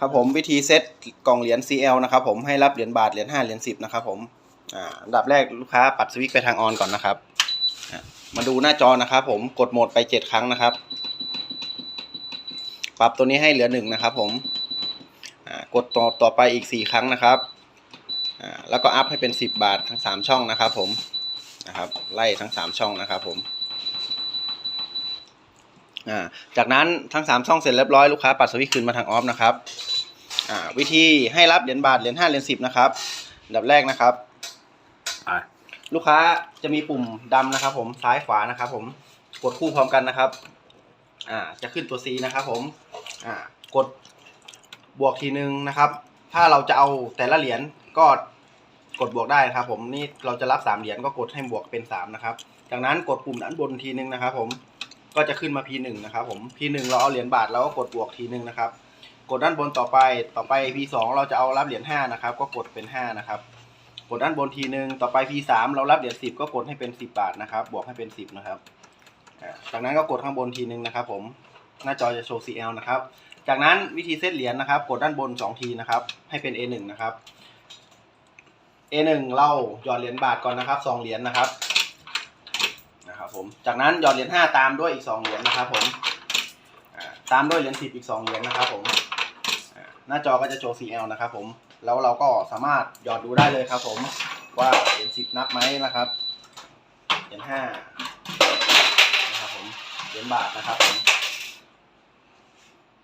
ครับผมวิธีเซตกล่องเหรียญ CL นะครับผมให้รับเหรียญบาทเหรียญ5เหรียญ10นะครับผมอ่าอันดับแรกลูกค้าปัดสวิตช์ไปทางออนก่อนนะครับมาดูหน้าจอนะครับผมกดโหมดไป 7 ครั้งนะครับ ปรับตัวนี้ให้เหลือ1นะครับผมกดต่อต่อไปอีก 4 ครั้งนะครับแล้วก็อัพให้เป็น 10 บาททั้ง 3 ช่องนะครับผมนะครับไล่ทั้ง 3 ช่องนะครับผม อ่าจากนั้นทั้งสามช่องเสร็จเรียบร้อยลูกค้าปัดสวิตช์คืนมาทางออฟนะครับอ่าวิธีให้รับเหรียญบาทเหรียญห้าเหรียญสิบนะครับอันดับแรกนะครับอะลูกค้าจะมีปุ่มดำนะครับ ผมซ้ายขวานะครับ ผมกดคู่พร้อมกันนะครับ อ่า จะขึ้นตัว C นะครับ ผม อ่ากดบวกทีนึงนะครับ ถ้าเราจะเอาแต่ละเหรียญก็กดบวกได้นะครับ ผมนี่เราจะรับสามเหรียญก็กดให้บวกเป็นสามนะครับ จากนั้นกดปุ่มด้านบนทีนึงนะครับ ผม ก็จะขึ้นมา P1 นะครับผม P1 เราเอาเหรียญบาทเราก็กดบวกทีนึงนะครับ กดด้านบนต่อไปต่อไป P2 เราจะเอารับเหรียญ5นะครับ ก็กดเป็น 5 นะครับ กดด้านบนทีนึงต่อไป P3 เรารับเหรียญ10 ก็กดให้เป็น 10 บาทนะครับ บวกให้เป็น 10 นะครับจากนั้นก็กดข้างบนทีนึงนะครับ ผมหน้าจอจะโชว์ CL นะครับ จากนั้นวิธีเซตเหรียญนะครับ กดด้านบน 2 ทีนะครับ ให้เป็น A1 นะครับ A1 เราหยอดเหรียญบาทก่อนนะครับ2เหรียญนนะครับ ผม จากนั้นหยอดเหรียญ5ตามด้วยอีก2เหรียญนะครับผมตามด้วยเหรียญ10อีก2เหรียญนะครับผมหน้าจอก็จะโชว์ CL นะครับผม แล้วเราก็สามารถหยอดดูได้เลยครับผมว่าเหรียญ10นับไหมนะครับเหรียญ5นะครับผมเหรียญบาทนะครับผม